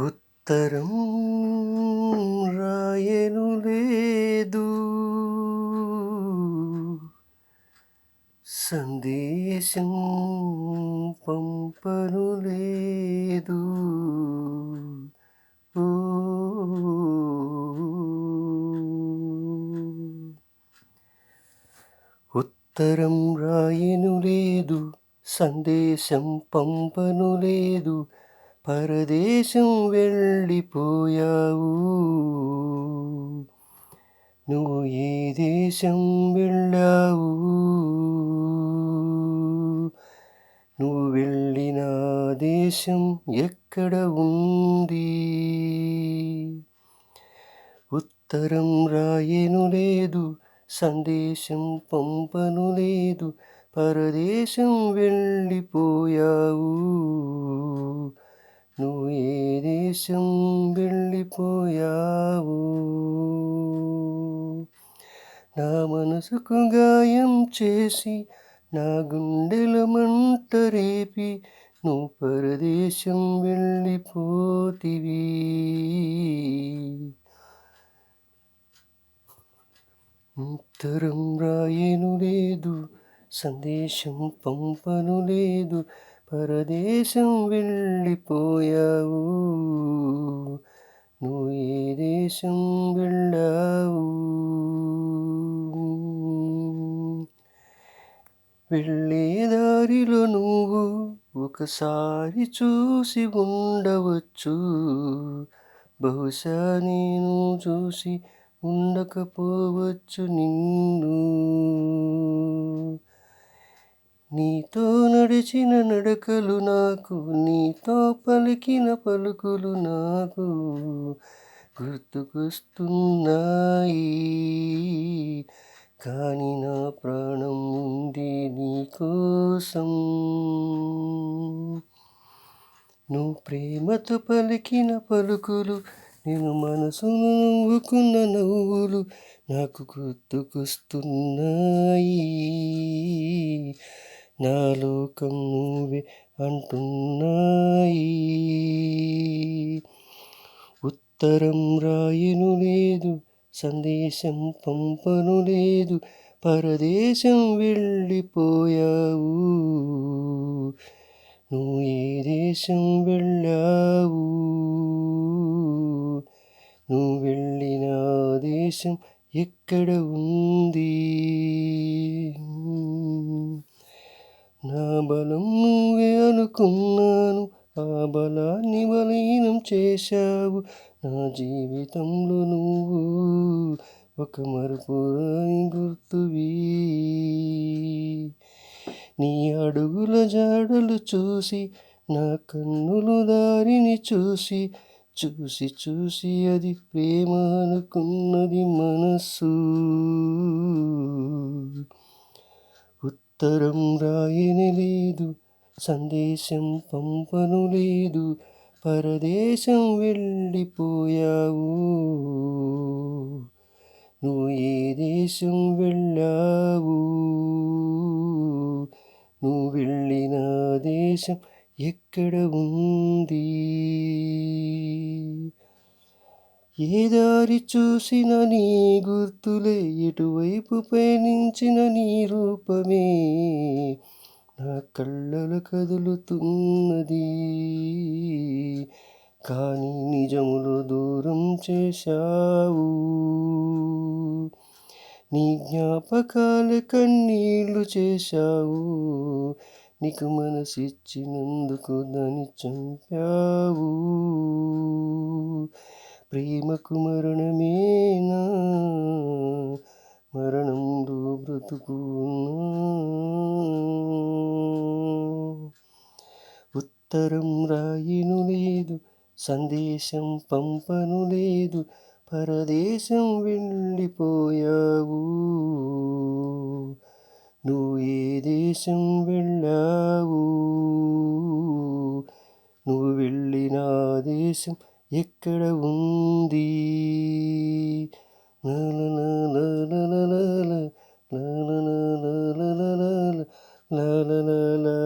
ఉత్తరం రాయను లేదు. సందేశం పంపను లేదు. ఓ ఉత్తరం రాయను లేదు. సందేశం పంపను లేదు. పరదేశం వెళ్ళిపోయావు. నువ్వు ఏ దేశం వెళ్ళావు? నువ్వు వెళ్ళిన దేశం ఎక్కడ ఉంది? ఉత్తరం రాయను లేదు సందేశం పంపను లేదు పరదేశం వెళ్ళిపోయావు. నువ్వు ఏ దేశం వెళ్ళిపోయావు? నా మనసుకు గాయం చేసి నా గుండెల మంట రేపి నువ్వు పరదేశం వెళ్ళిపోతివి. ఉత్తరం రాయను లేదు సందేశం పంపను లేదు పరదేశం వెళ్ళిపోయావు. నువ్వు ఏ దేశం వెళ్ళావు? వెళ్ళే దారిలో నువ్వు ఒకసారి చూసి ఉండవచ్చు. బహుశా నేను చూసి ఉండకపోవచ్చు నిన్ను. నీతో నడిచిన నడకలు నాకు నీతో పలికిన పలుకులు నాకు గుర్తుకొస్తున్నాయి. కానీ నా ప్రాణం ఉంది నీకోసం. నువ్వు ప్రేమతో పలికిన పలుకులు నేను మనసును నవ్వుకున్న నవ్వులు నాకు గుర్తుకొస్తున్నాయి. నా లోకం నువ్వే అంటున్నాయి. ఉత్తరం రాయను లేదు సందేశం పంపను లేదు పరదేశం వెళ్ళిపోయావు. నువ్వు ఏ దేశం వెళ్ళావు? నువ్వు వెళ్ళిన దేశం ఎక్కడ ఉంది? నా బలం నువ్వే అనుకున్నాను ఆ బలాన్ని బలీనం చేశావు. నా జీవితంలో నువ్వు ఒక మరుపురాని గుర్తువి. నీ అడుగుల జాడలు చూసి నా కన్నులు దారిని చూసి చూసి చూసి అది ప్రేమ అనుకున్నది మనస్సు ఉత్తరం రాయని లేదు సందేశం పంపను లేదు పరదేశం వెళ్ళిపోయావు నువ్వు ఏ దేశం వెళ్ళావు నువ్వు వెళ్ళిన దేశం ఎక్కడ ఉంది ఏ దారి చూసిన నీ గుర్తులే ఎటువైపు పయనించిన నీ రూపమే. నా కళ్ళలు కదులుతున్నది. కానీ నిజములు దూరం చేశావు. నీ జ్ఞాపకాల కన్నీళ్ళు చేశావు. నీకు మనసిచ్చినందుకు దాన్ని చంపావు. ప్రేమకు మరణమేనా మరణంలో బ్రతుకు ఉత్తరం రాయిను లేదు సందేశం పంపను లేదు పరదేశం వెళ్ళిపోయావు. నువ్వు ఏ దేశం వెళ్ళావు? నువ్వు వెళ్ళిన దేశం ఎక్కడ ఉంది la la la la